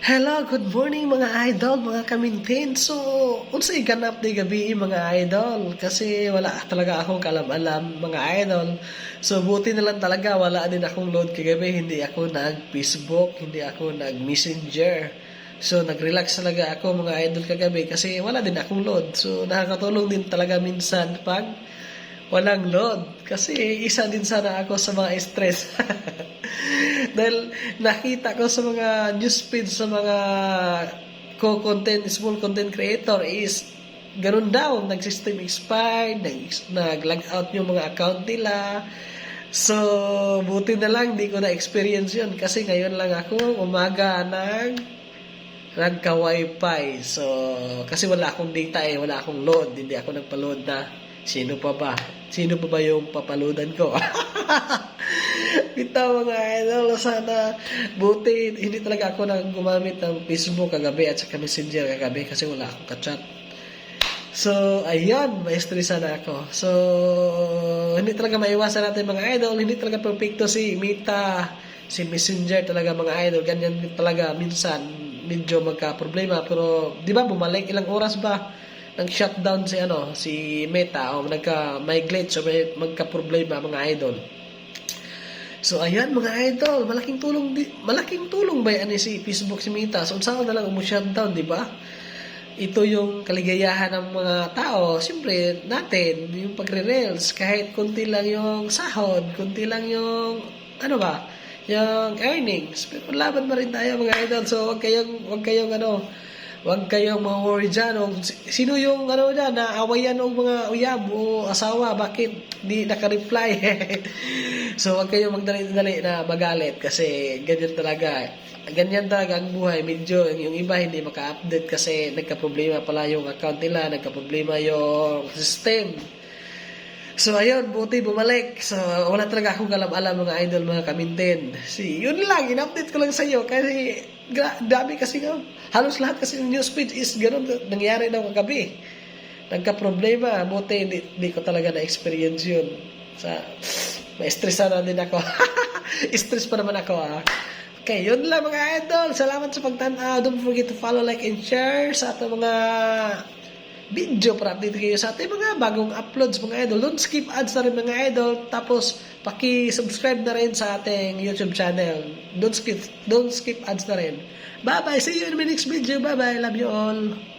Hello, good morning mga idol, mga kamintin. So, unsay ganap ni gabi mga idol kasi wala talaga akong kalam-alam mga idol. So, buti na lang talaga wala din akong load kagabi. Hindi ako nag-Facebook, hindi ako nag-Messenger. So, nag-relax talaga ako mga idol kagabi kasi wala din akong load. So, nakakatulong din talaga minsan pag walang load. Kasi isa din sana ako sa mga stress. Dahil nakita ko sa mga newsfeed sa mga co-content, small content creator is ganun daw, nag-system expired, nag- nag-log out yung mga account nila. So, buti na lang, di ko na-experience yun. Kasi ngayon lang ako, umaga nag nagka-wifi. So, kasi wala akong data eh, wala akong load. Hindi ako nagpa-load na. Sino pa ba? Sino pa ba yung papaloadan ko? Bitaw mga idol, sana buti hindi talaga ako nang gumamit ng Facebook kagabi at saka Messenger kagabi kasi wala akong ka-chat. So, ayun, ma-stressa na ako. So, hindi talaga maiwasan natin mga idol, hindi talaga perfecto si Mita, si Messenger talaga mga idol, ganyan talaga minsan medyo magka-problema pero di ba bumalik ilang oras ba nang shutdown si ano si Meta o nagka may glitch o may magka-problema mga idol. So ayan mga idol, malaking tulong di, malaking tulong ba yan si Facebook si Meta? So unsa na lang mo shutdown, di ba? Ito yung kaligayahan ng mga tao. Siyempre, natin, yung pagre-reels, kahit konti lang yung sahod, konti lang yung, ano ba, yung earnings. Pero laban pa rin tayo mga idol. So, wag kayong, wag kayong ano, wag kayong ma-worry dyan. Sino yung ano dyan, naawayan ng mga uyab o asawa, bakit di naka-reply? so, wag kayong magdali-dali na magalit kasi ganyan talaga. Ganyan talaga ang buhay. Medyo yung iba hindi maka-update kasi nagka-problema pala yung account nila, nagka-problema yung system. So, ayun, buti bumalik. So, wala talaga akong alam-alam mga idol, mga kamintin. Si, yun lang, in-update ko lang sa iyo kasi gra- dami kasi nga, halos lahat kasi ng newsfeed is ganun, nangyari daw kagabi. Nagka-problema, buti hindi, hindi ko talaga na-experience yun. Sa, ma-stressa na din ako. Stress pa naman ako ah. Okay, yun lang mga idol. Salamat sa pagtanaw. Don't forget to follow, like, and share sa ating mga video para update kayo sa ating mga bagong uploads mga idol. Don't skip ads na rin mga idol. Tapos, paki-subscribe na rin sa ating YouTube channel. Don't skip, don't skip ads na rin. Bye-bye. See you in my next video. Bye-bye. Love you all.